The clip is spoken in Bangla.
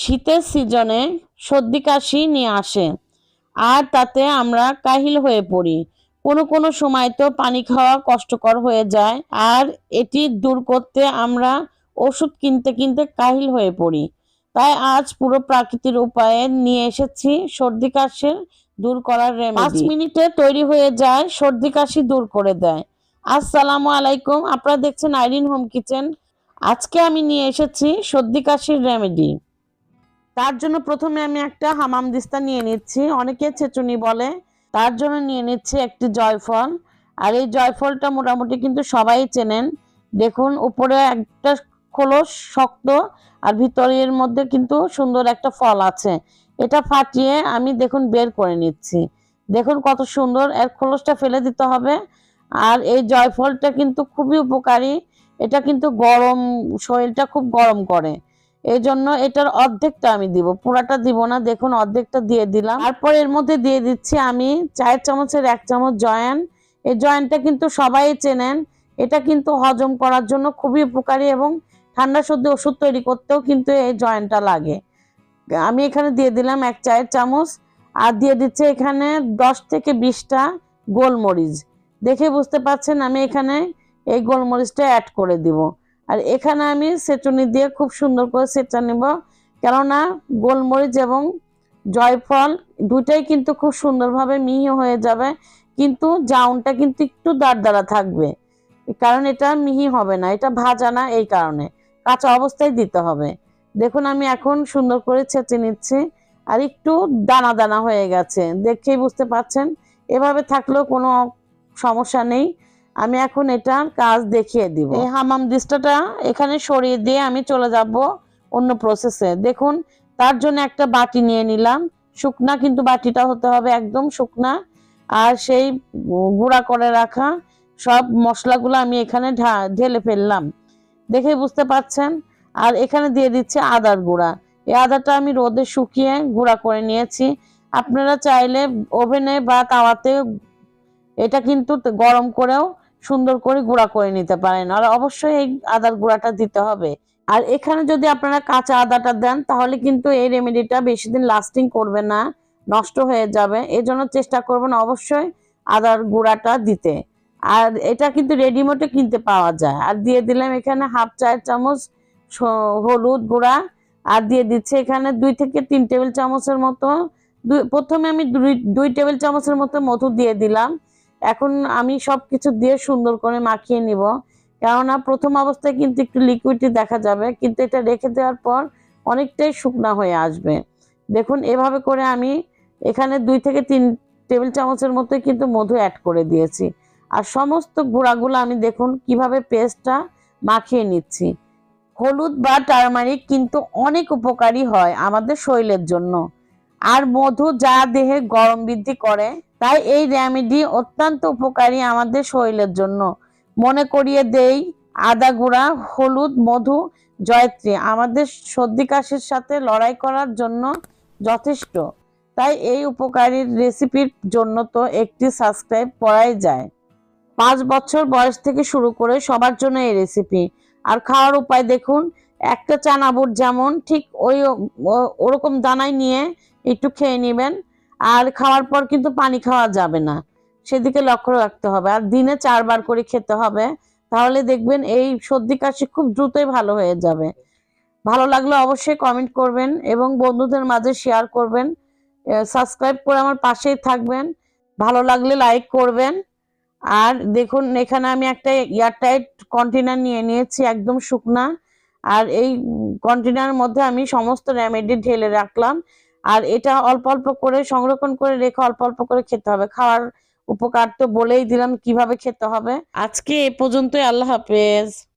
শীতের সিজনে সর্দি কাশি নিয়ে আসে, আর তাতে আমরা কাহিল হয়ে পড়ি। কোনো কোনো সময় তো পানি খাওয়া কষ্টকর হয়ে যায়, আর এটি দূর করতে আমরা ওষুধ কিনতে কিনতে কাহিল হয়ে পড়ি। তাই আজ পুরো প্রাকৃতিক উপায়ে নিয়ে এসেছি সর্দি কাশির দূর করার রেমেডি পাঁচ মিনিটে তৈরি হয়ে যায়, সর্দি কাশি দূর করে দেয়। আসসালামু আলাইকুম, আপনারা দেখছেন আইরিন হোম কিচেন। আজকে আমি নিয়ে এসেছি সর্দি কাশির রেমেডি তার জন্য প্রথমে আমি একটা হামাম দিস্তা নিয়ে নিচ্ছি। অনেকে ছেচুনি বলে, তার জন্য নিয়ে নিচ্ছি একটি জয়ফল। আর এই জয়ফলটা মোটামুটি কিন্তু সবাই চেনেন। দেখুন, উপরে একটা খোলস শক্ত, আর ভিতরের মধ্যে কিন্তু সুন্দর একটা ফল আছে। এটা ফাটিয়ে আমি দেখুন বের করে নিচ্ছি। দেখুন কত সুন্দর, এর খোলসটা ফেলে দিতে হবে। আর এই জয়ফলটা কিন্তু খুবই উপকারী। এটা কিন্তু গরম, শরীরটা খুব গরম করে। এই জন্য এটার অর্ধেকটা আমি দিব। পুরাটা দিব না, দেখুন অর্ধেকটা দিয়ে দিলাম। তারপর এর মধ্যে দিয়ে দিচ্ছি আমি চায়ের চামচের এক চামচ জয়েন। এই জয়ানটা কিন্তু সবাই চেনেন। এটা কিন্তু হজম করার জন্য খুবই উপকারী এবং ঠান্ডা সর্দি ওষুধ তৈরি করতেও কিন্তু এই জয়েন্টটা লাগে। আমি এখানে দিয়ে দিলাম এক চায়ের চামচ আর দিয়ে দিচ্ছে এখানে দশ থেকে বিশটা গোলমরিচ। দেখে বুঝতে পারছেন আমি এখানে এই গোলমরিচটা অ্যাড করে দিব। আর এখানে আমি সেচুনি দিয়ে খুব সুন্দর করে সেচা নেব। কেননা গোলমরিচ এবং জয়ফল দুটাই কিন্তু খুব সুন্দরভাবে মিহি হয়ে যাবে, কিন্তু জাউনটা কিন্তু একটু দাঁড় থাকবে। কারণ এটা মিহি হবে না, এটা ভাজা না এই কারণে, কাঁচা অবস্থায় দিতে হবে। দেখুন আমি এখন সুন্দর করে ছেঁচে নিচ্ছি, আর একটু দানা দানা হয়ে গেছে, দেখেই বুঝতে পারছেন। এভাবে থাকলেও কোনো সমস্যা নেই। আমি এখন এটার কাজ দেখিয়ে দিব। এই হামাম দিস্তাটা এখানে সরিয়ে দিয়ে আমি চলে যাব অন্য প্রসেসে দেখুন, তার জন্য একটা বাটি নিয়ে নিলাম। শুকনা কিন্তু বাটিটা হতে হবে একদম শুকনা। আর সেই গুঁড়া করে রাখা সব মশলাগুলো আমি এখানে ঢেলে ফেললাম। দেখে বুঝতে পাচ্ছেন? আর এখানে দিয়ে দিচ্ছি আদার গুঁড়া। এই আদাটা আমি রোদে শুকিয়ে গুঁড়া করে নিয়েছি। আপনারা চাইলে ওভেনে বা তাওয়াতে এটা কিন্তু গরম করেও সুন্দর করে গুঁড়া করে নিতে পারেন। আর অবশ্যই এই আদার গুঁড়াটা দিতে হবে। আর এখানে যদি আপনারা কাঁচা আদাটা দেন, তাহলে কিন্তু এই রেমেডিটা বেশি দিন লাস্টিং করবে না, নষ্ট হয়ে যাবে। এই জন্য চেষ্টা করবেন অবশ্যই আদার গুঁড়াটা দিতে। আর এটা কিন্তু রেডিমেডে কিনতে পাওয়া যায়। আর দিয়ে দিলাম এখানে হাফ চায়ের চামচ হলুদ গুঁড়া। আর দিয়ে দিচ্ছে এখানে দুই থেকে তিন টেবিল চামচের মতো। প্রথমে আমি দুই টেবিল চামচের মতো মধু দিয়ে দিলাম। এখন আমি সব কিছু দিয়ে সুন্দর করে মাখিয়ে নিব। কেননা প্রথম অবস্থায় কিন্তু একটু লিকুইডই দেখা যাবে, কিন্তু এটা রেখে দেওয়ার পর অনেকটাই শুকনা হয়ে আসবে। দেখুন, এভাবে করে আমি এখানে দুই থেকে তিন টেবিল চামচের মতো কিন্তু মধু অ্যাড করে দিয়েছি। আর সমস্ত গুঁড়াগুলো আমি দেখুন কীভাবে পেস্টটা মাখিয়ে নিচ্ছি। হলুদ বা টারমারিক কিন্তু অনেক উপকারী হয় আমাদের শরীরের জন্য। আর মধু যা দেহে গরম বৃদ্ধি করে, তাই এই রেমেডি অত্যন্ত উপকারী আমাদের শরীরের জন্য। মনে করিয়ে দেই, আদা গুঁড়া, হলুদ, মধু, জয়ত্রী আমাদের সর্দি কাশির সাথে লড়াই করার জন্য যথেষ্ট। তাই এই উপকারী রেসিপির জন্য তো একটি সাবস্ক্রাইব করাই যায়। পাঁচ বছর বয়স থেকে শুরু করে সবার জন্য এই রেসিপি। আর খাওয়ার উপায় দেখুন একটা চানা বুট যেমন, ঠিক ওই ওরকম দানাই নিয়ে একটু খেয়ে নেবেন। আর খাওয়ার পর কিন্তু পানি খাওয়া যাবে না। সেদিকে লক্ষ্য রাখতে হবে। আর দিনে চারবার করে খেতে হবে। তাহলে দেখবেন এই সর্দি কাশি খুব দ্রুতই ভালো হয়ে যাবে। ভালো লাগলে অবশ্যই কমেন্ট করবেন এবং বন্ধুদের মাঝে শেয়ার করবেন। সাবস্ক্রাইব করে আমার পাশেই থাকবেন। ভালো লাগলে লাইক করবেন। আর দেখুন, এখানে আমি একটা এয়ারটাইট কন্টেনার নিয়ে নিয়েছি, একদম শুকনা। আর এই কন্টেনার মধ্যে আমি সমস্ত রেমেডি ঢেলে রাখলাম। আর এটা অল্প অল্প করে সংরক্ষণ করে রেখে অল্প অল্প করে খেতে হবে। খাওয়ার উপকার তো বলেই দিলাম কীভাবে খেতে হবে। আজকে এ পর্যন্তই। আল্লাহ হাফেজ।